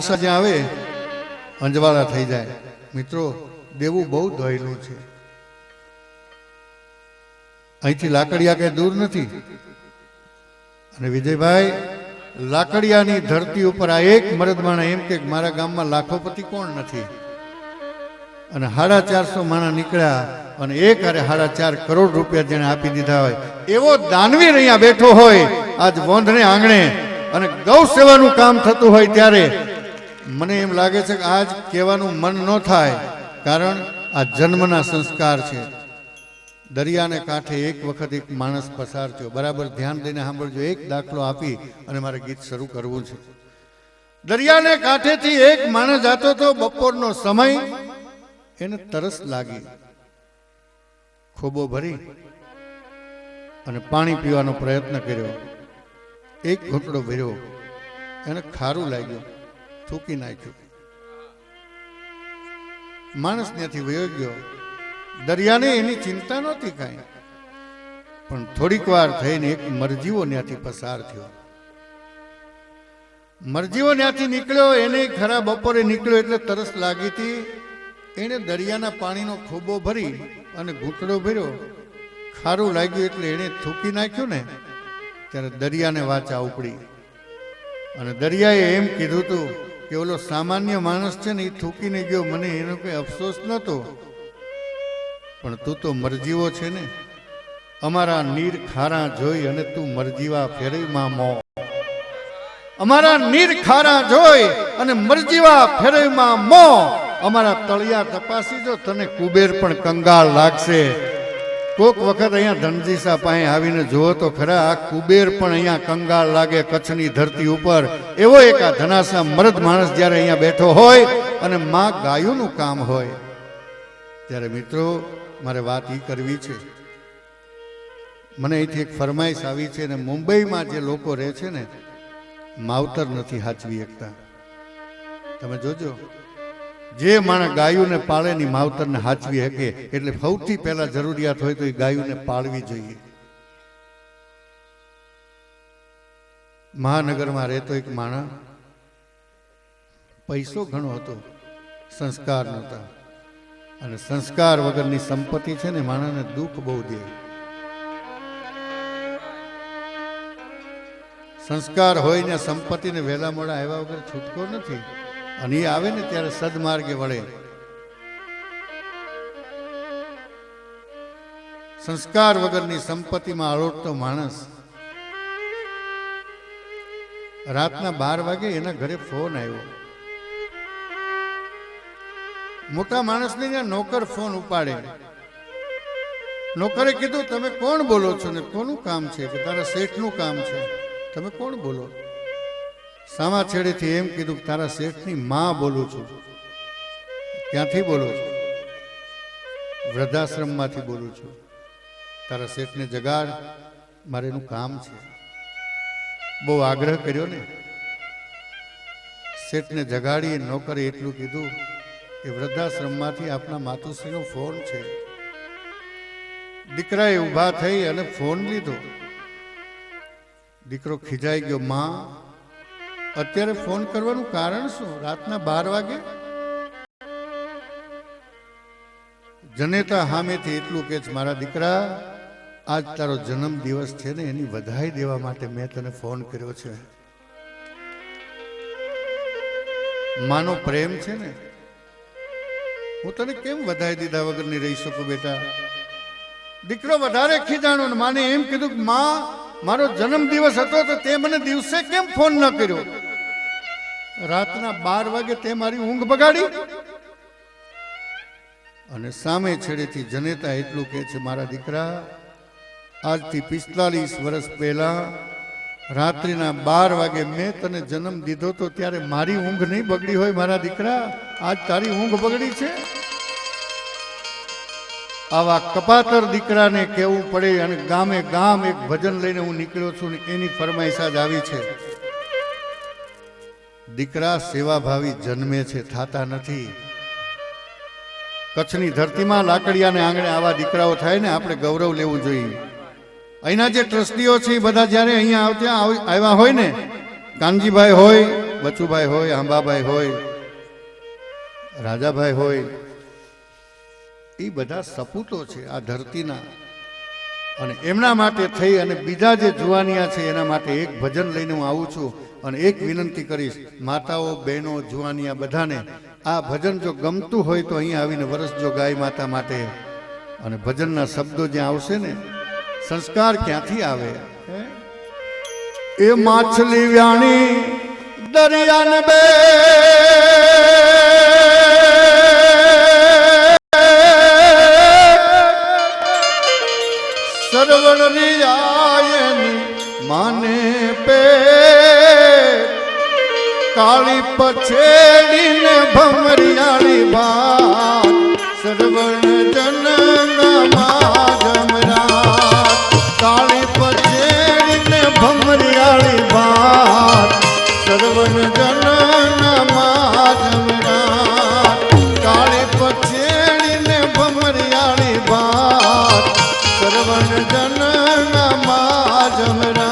જ્યાં આવે, અંજવાળા થઈ જાય. મિત્રો, દેવું બહુ દોયેલું છે. અહીંથી લાકડિયા કઈ દૂર નથી. અને વિજયભાઈ, લાકડિયાની ધરતી ઉપર આ એક મરદ માણા એમ કે મારા ગામમાં લાખોપતિ કોણ નથી? અને સાડા ચારસો માણા નીકળ્યા અને એક અરે સાડા ચાર કરોડ રૂપિયા જેને આપી દીધા હોય. એવો દાનવીર અહીંયા બેઠો હોય, આજ વોંધને આંગણે. અને ગૌ સેવાનું કામ થતું હોય ત્યારે મને એમ લાગે છે કે આજ કહેવાનું મન ન થાય, કારણ આ જન્મના સંસ્કાર છે. દરિયાને કાંઠે એક વખત એક માણસ પસાર થયો. બરાબર, ધ્યાન દઈને સાંભળજો, એક દાખલો આપી અને મારે ગીત શરૂ કરવું છે. દરિયાને કાંઠેથી એક માણસ જાતો તો બપોરનો સમય, એને તરસ લાગી. ખોબો ભરી અને પાણી પીવાનો પ્રયત્ન કર્યો. એક ઘૂંટડો ભર્યો. એને ખારું લાગ્યું. થૂકી નાખ્યું. માણસ ત્યાંથી વયો ગયો. દરિયાને એની ચિંતા નહોતી કાંઈ. પણ થોડીક વાર થઈને એક મરજીવો ત્યાંથી પસાર થયો. મરજીવો ત્યાંથી નીકળ્યો, એને ખરા બપોરે નીકળ્યો એટલે તરસ લાગી હતી. એણે દરિયાના પાણીનો ખોબો ભરી અને ઘૂંટડો ભર્યો. ખારું લાગ્યું એટલે એણે થૂકી નાખ્યું ને, ત્યારે દરિયાને વાચા ઉપડી. અને દરિયાએ એમ કીધું હતું કે ઓલો સામાન્ય માણસ છે ને એ થૂકીને ગયો. મને એનો કોઈ અફસોસ નહોતો. પણ તું તો મરજીવો છે ને. અમારા નીર ખારા જોઈ અને તું મરજીવા ફેરવીમાં મો અમારા નીર ખારા જોઈ અને મરજીવા ફેરવીમાં મો અમારા તળિયા તપાસી જો તને કુબેર પણ કંગાળ લાગશે. કોક વખત અહીંયા ધનજીસા પાસે આવીને જુઓ તો ખરા આ કુબેર પણ અહીંયા કંગાળ લાગે કચ્છની ધરતી ઉપર. એવો એક આ ધનાસા મરદ માણસ જ્યારે અહીંયા બેઠો હોય અને માં ગાયોનું કામ હોય. ત્યારે મિત્રો, મારે વાત એ કરવી છે. મને અહીંથી એક ફરમાઈશ આવી છે ને મુંબઈમાં જે લોકો રહે છે ને, માવતર નથી હાચવી એકતા. તમે જોજો. જે માણસ ગાયોને પાળે ની માવતરને હાચવી શકે, એટલે સૌથી પહેલા જરૂરિયાત હોય તો એ ગાયોને પાળવી જોઈએ. મહાનગરમાં રહેતો એક માણસ, પૈસો ઘણો હતો, સંસ્કાર નહોતા. અને સંસ્કાર વગરની સંપત્તિ છે ને, માણસને દુઃખ બહુ દે. સંસ્કાર હોય ને સંપત્તિને વહેલા મોડા આવ્યા વગર છૂટકો નથી. અને એ આવે ને ત્યારે સદમાર્ગે વળે. સંસ્કાર વગરની સંપત્તિમાં અળોટતો માણસ રાતના બાર વાગે એના ઘરે ફોન આવ્યો. મોટા માણસને ત્યાં નોકર ફોન ઉપાડે. નોકરે કીધું, તમે કોણ બોલો છો? ને, કોનું કામ છે? કે, તારા શેઠનું કામ છે. તમે કોણ બોલો? સામા છેડેથી એમ કીધું તારા શેઠની માં બોલું છું. ક્યાંથી બોલો છું? વૃદ્ધાશ્રમમાંથી બોલું છું. તારા શેઠને જગાડ, મારે એનું કામ છે. બહુ આગ્રહ કર્યો ને? શેઠને જગાડી નોકરે એટલું કીધું કે વૃદ્ધાશ્રમમાંથી આપના માતુશ્રીનો ફોન છે. દીકરાએ ઊભા થઈ અને ફોન લીધો. દીકરો ખીજાઈ ગયો, માં અત્યારે ફોન કરવાનું કારણ શું? રાતના બાર વાગે? જનેતા સામેથી એટલું કે મારા દીકરા, આજ તારો જન્મ દિવસ છે ને, એની વધાઈ દેવા માટે મેં તને ફોન કર્યો છે. માનો પ્રેમ છે ને? હું તને કેમ વધાઈ દીધા વગર નહીં રહી શકું બેટા? દીકરો વધારે ખીજાણો ને માને એમ કીધું કે, માં, મારો જન્મ દિવસ હતો તો તે મને દિવસે કેમ ફોન ન કર્યો? રાતના બાર વાગે તે મારી ઊંઘ બગાડી અને સામે છેડેથી જનેતા એટલું કે છે, મારા દીકરા, આજથી પિસ્તાલીસ વર્ષ પહેલા રાત્રિના બાર વાગે મેં તને જન્મ દીધો તો ત્યારે મારી ઊંઘ નહીં બગડી હોય, મારા દીકરા? આજ તારી ઊંઘ બગડી છે? આવા કપાતર દીકરાને કહેવું પડે અને ગામે ગામ એક ભજન લઈને હું નીકળ્યો છું ને એની ફરમાઈશ આજ આવી છે. દીકરા સેવાભાવી જન્મે છે, થાતા નથી. કચ્છની ધરતીમાં લાકડિયાને આંગણે આવા દીકરાઓ થાય ને આપણે ગૌરવ લેવું જોઈએ. અહીંના જે ટ્રસ્ટીઓ છે એ બધા જ્યારે અહીંયા આવતા આવ્યા હોય ને, કાનજીભાઈ હોય, બચુભાઈ હોય, આંબાભાઈ હોય, રાજાભાઈ હોય, એ બધા સપૂતો છે આ ધરતીના. અને એમના માટે થઈ અને બીજા જે જુવાનિયા છે એના માટે એક ભજન લઈને હું આવું છું. અને એક વિનંતી કરીશ, માતાઓ, બહેનો જુવાની આ બધાને, આ ભજન જો ગમતું હોય તો અહીંયા આવીને વરસજો ગાય માતા માટે. અને ભજનના શબ્દો જ્યાં આવશે ને, સંસ્કાર ક્યાંથી આવે? એ માછલી વ્યાણી દરિયાન બે. સરવણ રિયાયની માને પે. કાળી પછેડીને ભમરિયાળી ભાત શ્રવણ જનનમાં જમરાત કાળી પછેડીને ભમરિયાળી ભાત શ્રવણ જનનમાં જમરાત કાળી પછેડીને ભમરિયાળી ભાત શ્રવણ જનનમાં જમરાત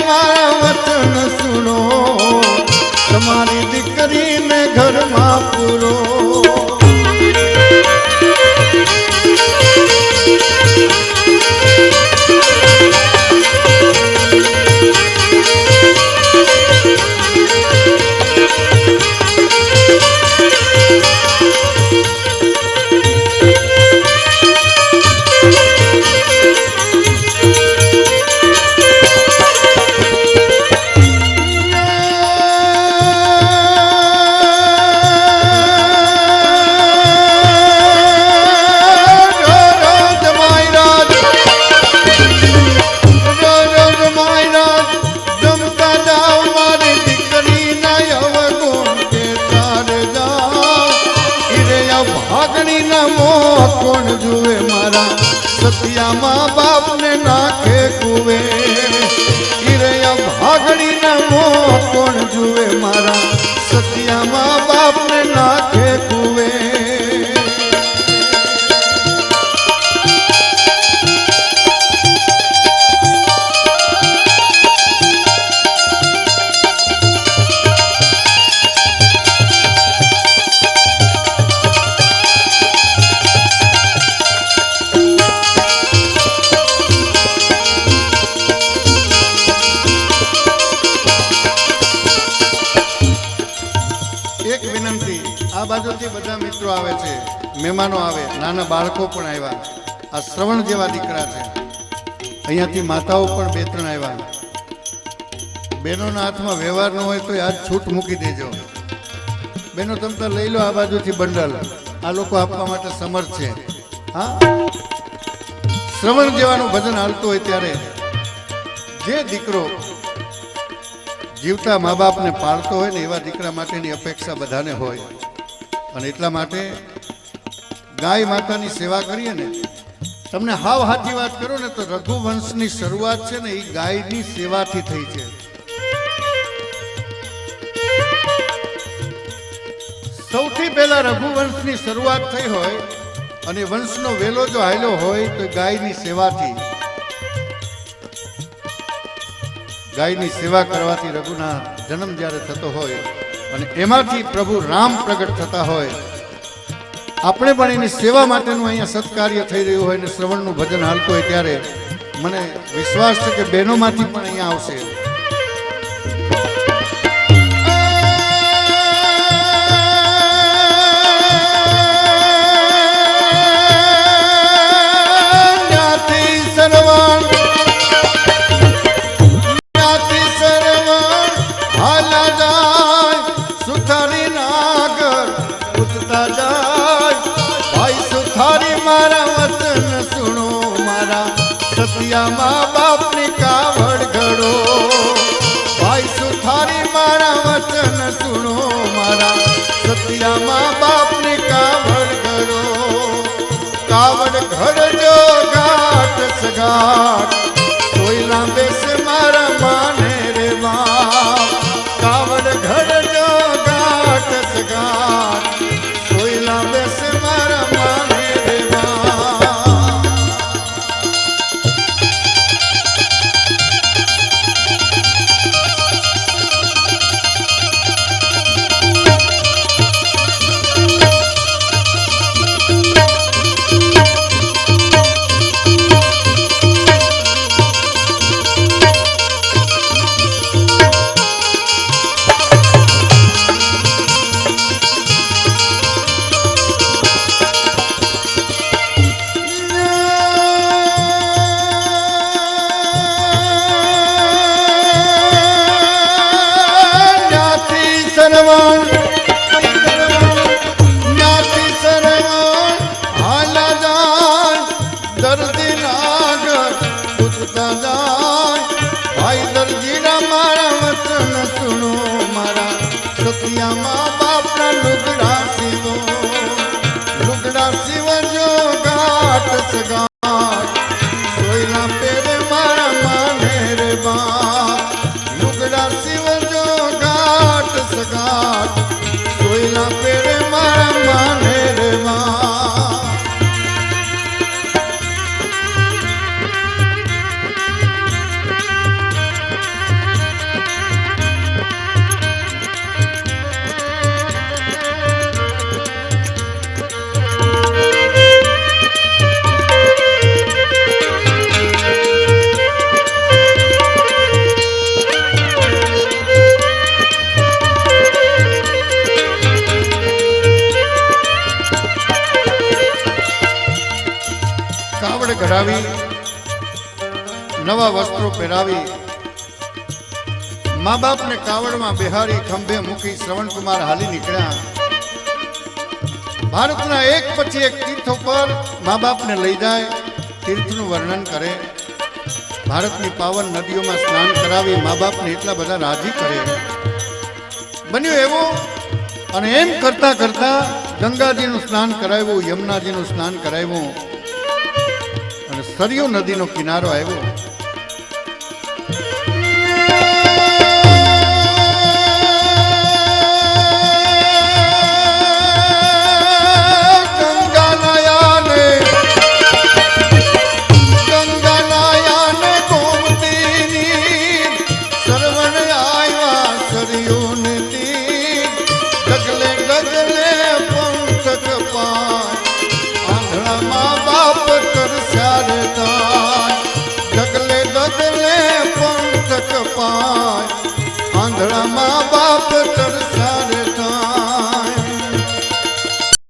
મારા વચન સુનો તમારી દીકરીને ઘરમાં પૂરો. মো એક વિનંતી. આ બાજુથી બધા મિત્રો આવે છે, મહેમાનો આવે, નાના બાળકો પણ આવ્યા. આ શ્રવણ જેવા દીકરા છે. અહીંયાથી માતાઓ પણ બે ત્રણ આવ્યા. બહેનોના હાથમાં વ્યવહાર ન હોય તો આજ છૂટ મૂકી દેજો. બહેનો, તમ તો લઈ લો આ બાજુથી બંડલ. આ લોકો આપવા માટે સમર્થ છે. હા? શ્રવણ જેવાનું ભજન હાલતું હોય ત્યારે જે દીકરો જીવતા મા બાપને પાળતો હોય ને એવા દીકરા માટેની અપેક્ષા બધાને હોય. અને એટલા માટે ગાય માતાની સેવા કરીએ ને, તમને હાવ હાચી વાત કરો ને તો રઘુવંશની શરૂઆત છે ને એ ગાયની સેવાથી થઈ છે. સૌથી પહેલા રઘુવંશની શરૂઆત થઈ હોય અને વંશનો વેલો જો હાલ્યો હોય તો ગાયની સેવાથી. ગાયની સેવા કરવાથી રઘુના જન્મ જ્યારે થતો હોય અને એમાંથી પ્રભુ રામ પ્રગટ થતા હોય, આપણે પણ એની સેવા માટેનું અહીંયા સત્કાર્ય થઈ રહ્યું હોય અને શ્રવણનું ભજન હાલતું હોય ત્યારે મને વિશ્વાસ છે કે બહેનોમાંથી પણ અહીંયા આવશે. સતિયામાં બાપની કાવડ ઘડો. ભાઈ સુથારી મારા વચન સુણો મારા? સતિયામાં બાપની કાવડ ઘડો. કાવડ ઘડજો ઘાટ સગાટ. કોઈ લાંબે છે મારા માને રે બાપ. કાવડ ઘડજો ઘાટ સગાટ. ઘડાવી નવા વસ્ત્રો પહેરાવી મા બાપને કાવડમાં બિહારી ખંભે મૂકી શ્રવણકુમાર હાલી નીકળ્યા. ભારતના એક પછી એક તીર્થો પર મા બાપને લઈ જાય, તીર્થનું વર્ણન કરે. ભારતની પાવન નદીઓમાં સ્નાન કરાવી મા બાપને એટલા બધા રાજી કરે. બન્યું એવું અને એમ કરતા કરતા ગંગાજીનું સ્નાન કરાવ્યું, યમુનાજીનું સ્નાન કરાવ્યું. સરયુ નદીનો કિનારો આવ્યો